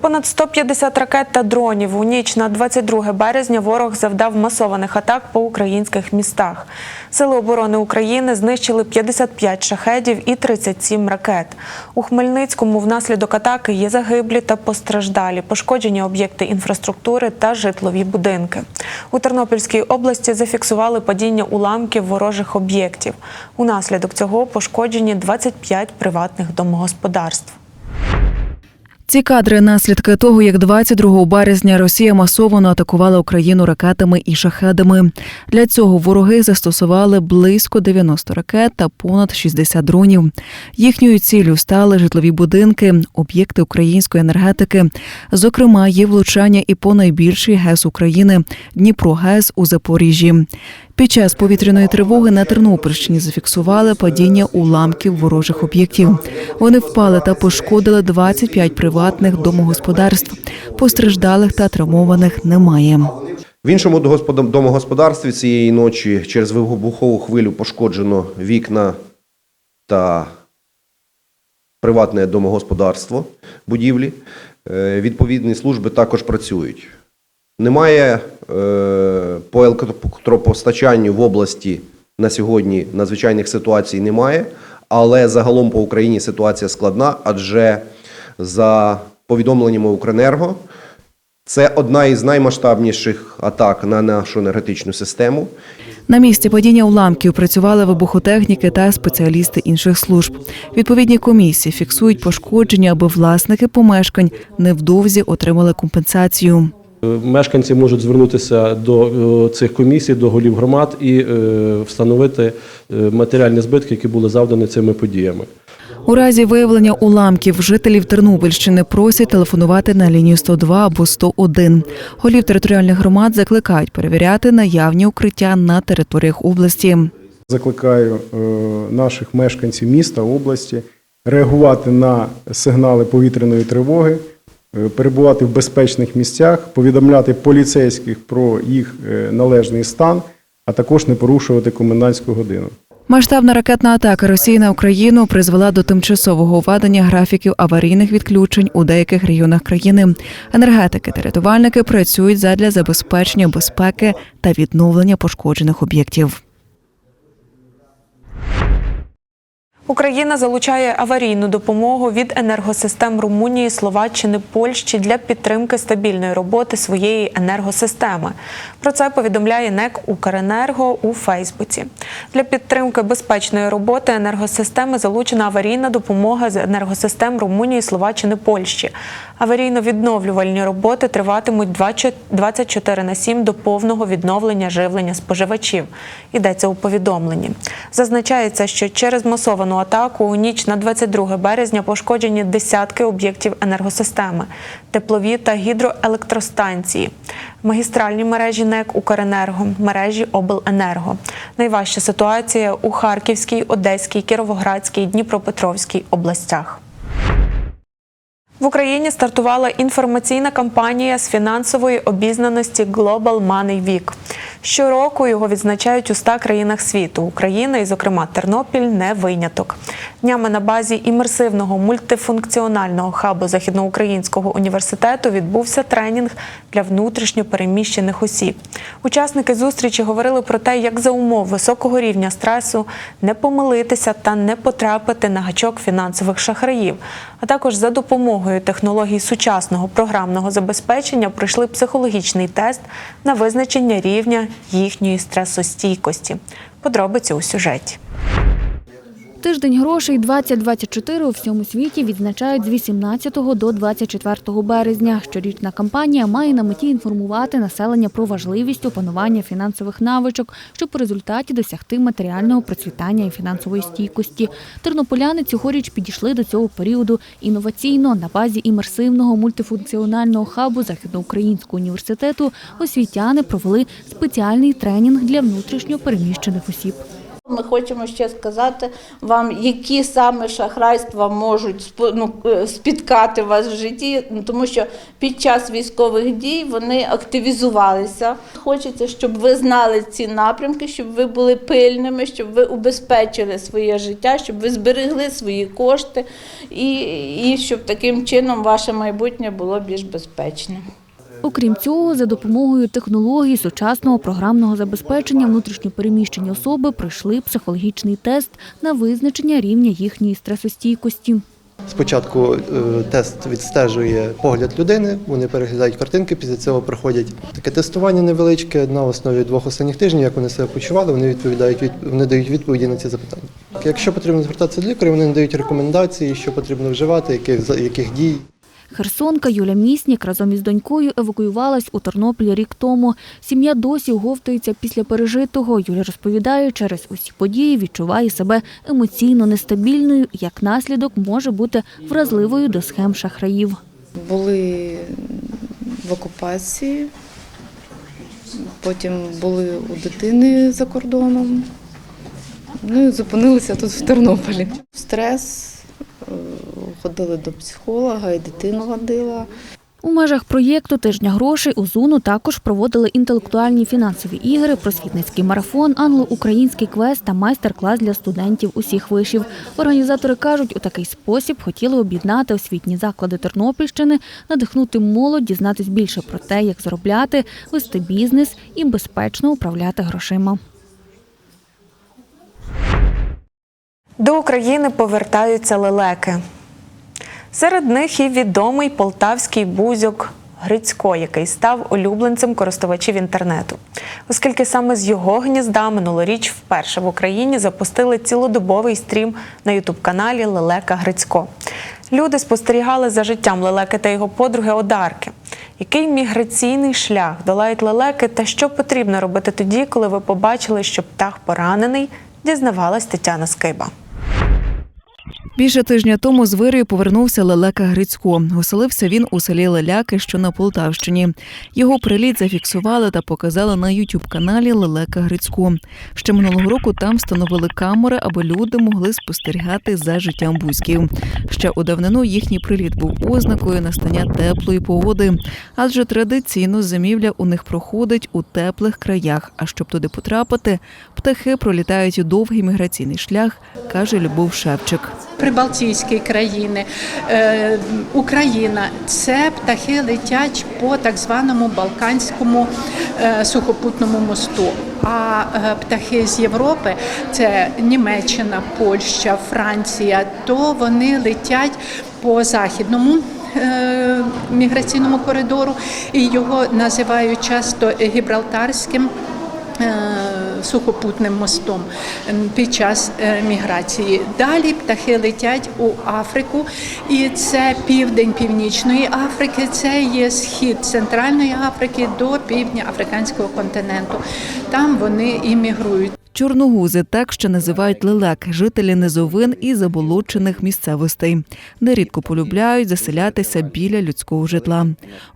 Понад 150 ракет та дронів у ніч на 22 березня ворог завдав масованих атак по українських містах. Сили оборони України знищили 55 шахедів і 37 ракет. У Хмельницькому внаслідок атаки є загиблі та постраждалі, пошкоджені об'єкти інфраструктури та житлові будинки. У Тернопільській області зафіксували падіння уламків ворожих об'єктів. Унаслідок цього пошкоджені 25 приватних домогосподарств. Ці кадри наслідки того, як 22 березня Росія масово атакувала Україну ракетами і шахедами. Для цього вороги застосували близько 90 ракет та понад 60 дронів. Їхньою ціллю стали житлові будинки, об'єкти української енергетики. Зокрема, є влучання і по найбільший ГЕС України Дніпро-ГЕС у Запоріжжі. Під час повітряної тривоги на Тернопільщині зафіксували падіння уламків ворожих об'єктів. Вони впали та пошкодили 25 приватних домогосподарств. Постраждалих та травмованих немає. В іншому домогосподарстві цієї ночі через вибухову хвилю пошкоджено вікна та приватне домогосподарство будівлі. Е, Відповідні служби також працюють. Немає е, по електропостачанню в області на сьогодні надзвичайних ситуацій немає, але загалом по Україні ситуація складна, адже за повідомленнями Укренерго, це одна із наймасштабніших атак на нашу енергетичну систему. На місці падіння уламків працювали вибухотехніки та спеціалісти інших служб. Відповідні комісії фіксують пошкодження, аби власники помешкань невдовзі отримали компенсацію. Мешканці можуть звернутися до е, цих комісій, до голів громад і е, встановити е, матеріальні збитки, які були завдані цими подіями. У разі виявлення уламків жителів Тернопільщини просять телефонувати на лінію 102 або 101. Голів територіальних громад закликають перевіряти наявні укриття на територіях області. Закликаю е, наших мешканців міста, області реагувати на сигнали повітряної тривоги, е, перебувати в безпечних місцях, повідомляти поліцейських про їх е, належний стан, а також не порушувати комендантську годину. Масштабна ракетна атака Росії на Україну призвела до тимчасового введення графіків аварійних відключень у деяких регіонах країни. Енергетики та рятувальники працюють задля забезпечення безпеки та відновлення пошкоджених об'єктів. Україна залучає аварійну допомогу від енергосистем Румунії, Словаччини, Польщі для підтримки стабільної роботи своєї енергосистеми. Про це повідомляє НЕК Укренерго у Фейсбуці. Для підтримки безпечної роботи енергосистеми залучена аварійна допомога з енергосистем Румунії, Словаччини, Польщі. Аварійно-відновлювальні роботи триватимуть 24 на 7 до повного відновлення живлення споживачів. Йдеться у повідомленні. Зазначається, що через масовану атаку у ніч на 22 березня пошкоджені десятки об'єктів енергосистеми, теплові та гідроелектростанції, магістральні мережі НЕК Укренерго, мережі Обленерго. Найважча ситуація у Харківській, Одеській, Кіровоградській, Дніпропетровській областях. В Україні стартувала інформаційна кампанія з фінансової обізнаності Global Money Week. Щороку його відзначають у 100 країнах світу. Україна, і, зокрема, Тернопіль, не виняток. Днями на базі імерсивного мультифункціонального хабу Західноукраїнського університету відбувся тренінг для внутрішньо переміщених осіб. Учасники зустрічі говорили про те, як за умов високого рівня стресу не помилитися та не потрапити на гачок фінансових шахраїв, а також за допомогою технологій сучасного програмного забезпечення пройшли психологічний тест на визначення рівня їхньої стресостійкості. Подробиці у сюжеті. Тиждень грошей 2024 у всьому світі відзначають з 18 до 24 березня. Щорічна кампанія має на меті інформувати населення про важливість опанування фінансових навичок, щоб у результаті досягти матеріального процвітання і фінансової стійкості. Тернополяни цьогоріч підійшли до цього періоду інноваційно на базі імерсивного мультифункціонального хабу Західноукраїнського університету. Освітяни провели спеціальний тренінг для внутрішньо переміщених осіб. Ми хочемо ще сказати вам, які саме шахрайства можуть ну, е, спіткати вас в житті, ну, тому що під час військових дій вони активізувалися. Хочеться, щоб ви знали ці напрямки, щоб ви були пильними, щоб ви убезпечили своє життя, щоб ви зберегли свої кошти і, і щоб таким чином ваше майбутнє було більш безпечним. Окрім цього, за допомогою технологій сучасного програмного забезпечення внутрішньопереміщені особи пройшли психологічний тест на визначення рівня їхньої стресостійкості. Спочатку е, тест відстежує погляд людини, вони переглядають картинки, після цього проходять таке тестування невеличке на основі двох останніх тижнів, як вони себе почували, вони відповідають вони дають відповіді на ці запитання. Якщо потрібно звертатися до лікаря, вони надають рекомендації, що потрібно вживати, яких яких дій. Херсонка Юля Міснік разом із донькою евакуювалась у Тернопіль рік тому. Сім'я досі оговтується після пережитого. Юля розповідає, через усі події відчуває себе емоційно нестабільною, як наслідок може бути вразливою до схем шахраїв. були в окупації, потім були у дитини за кордоном. Ну і зупинилися тут в Тернополі. Стрес, ходили до психолога, і дитину водила. У межах проєкту Тижня грошей у ЗУНу також проводили інтелектуальні фінансові ігри, просвітницький марафон, англо-український квест та майстер-клас для студентів усіх вишів. Організатори кажуть, у такий спосіб хотіли об'єднати освітні заклади Тернопільщини, надихнути молодь, дізнатись більше про те, як заробляти, вести бізнес і безпечно управляти грошима. До України повертаються лелеки. Серед них і відомий полтавський бузьок Грицько, який став улюбленцем користувачів інтернету. Оскільки саме з його гнізда минулоріч вперше в Україні запустили цілодобовий стрім на ютуб-каналі Лелека Грицько. Люди спостерігали за життям лелеки та його подруги Одарки. Який міграційний шлях долають лелеки та що потрібно робити тоді, коли ви побачили, що птах поранений, дізнавалась Тетяна Скиба. Більше тижня тому з вирою повернувся Лелека Грицько. Оселився він у селі Леляки, що на Полтавщині. Його приліт зафіксували та показали на ютуб каналі Лелека Грицько. Ще минулого року там встановили камери, аби люди могли спостерігати за життям бузьків. Ще у давнину їхній приліт був ознакою настання теплої погоди, адже традиційно зимівля у них проходить у теплих краях. А щоб туди потрапити, птахи пролітають довгий міграційний шлях, каже Любов Шевчик. Прибалтійські країни, е, Україна це птахи летять по так званому Балканському е, сухопутному мосту. А е, птахи з Європи це Німеччина, Польща, Франція, то вони летять по західному. Міграційному коридору і його називають часто Гібралтарським сухопутним мостом під час е, міграції. Далі птахи летять у Африку, і це південь Північної Африки, це є схід Центральної Африки до півдня Африканського континенту. Там вони і мігрують. Чорногузи так ще називають лелек, жителі низовин і заболочених місцевостей. Нерідко полюбляють заселятися біля людського житла.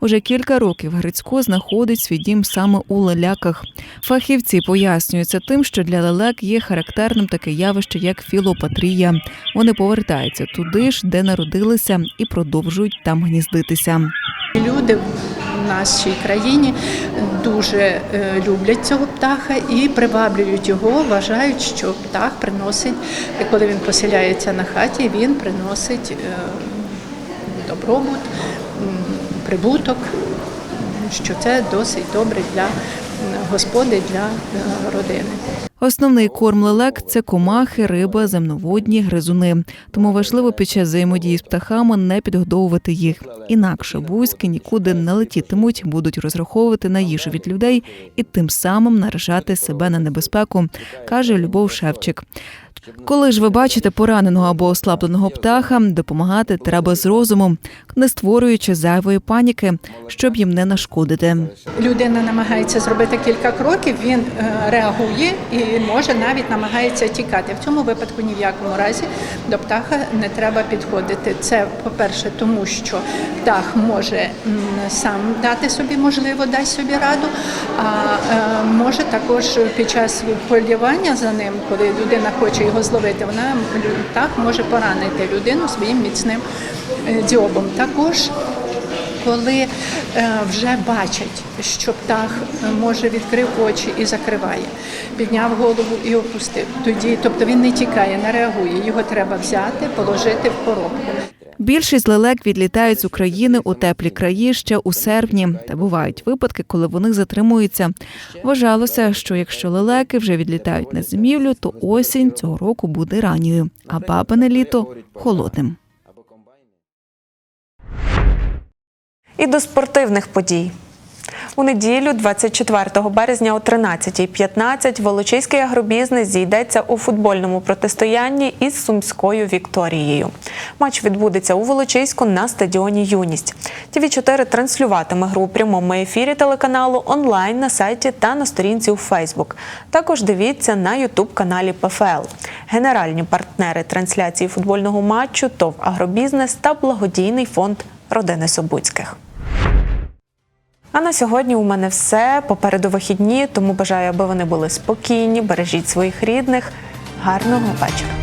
Уже кілька років Грицько знаходить свій дім саме у леляках. Фахівці пояснюються тим, що для лелек є характерним таке явище, як філопатрія. Вони повертаються туди ж, де народилися, і продовжують там гніздитися. Люди в нашій країні дуже е, люблять цього птаха і приваблюють його, вважають, що птах приносить, коли він поселяється на хаті, він приносить е, добробут, прибуток, що це досить добре для господи, для е, родини. Основний корм лелек це комахи, риба, земноводні, гризуни. Тому важливо під час взаємодії з птахами не підгодовувати їх. Інакше бузьки нікуди не летітимуть, будуть розраховувати на їжу від людей і тим самим наражати себе на небезпеку, каже Любов Шевчик. Коли ж ви бачите пораненого або ослабленого птаха, допомагати треба з розумом, не створюючи зайвої паніки, щоб їм не нашкодити. Людина намагається зробити кілька кроків, він е, реагує і може навіть намагається тікати. В цьому випадку ні в якому разі до птаха не треба підходити. Це, по-перше, тому що птах може сам дати собі, можливо, дасть собі раду, а е, може також під час полювання за ним, коли людина хоче його зловити, вона птах може поранити людину своїм міцним е, дзьобом. Також коли е, вже бачать, що птах е, може відкрив очі і закриває, підняв голову і опустив. Тоді, тобто він не тікає, не реагує. Його треба взяти, положити в коробку. Більшість лелек відлітають з України у теплі краї ще у серпні, та бувають випадки, коли вони затримуються. Вважалося, що якщо лелеки вже відлітають на зимівлю, то осінь цього року буде ранньою, а бабине літо холодним. І до спортивних подій. У неділю, 24 березня о 13.15 Волочиський агробізнес зійдеться у футбольному протистоянні із Сумською Вікторією. Матч відбудеться у Волочиську на стадіоні Юність. ТВ 4 транслюватиме гру у прямому ефірі телеканалу онлайн на сайті та на сторінці у Фейсбук. Також дивіться на Ютуб каналі ПФЛ. Генеральні партнери трансляції футбольного матчу ТОВ Агробізнес та благодійний фонд родини Собуцьких. А на сьогодні у мене все. Попереду вихідні, тому бажаю, аби вони були спокійні, бережіть своїх рідних. Гарного вечора.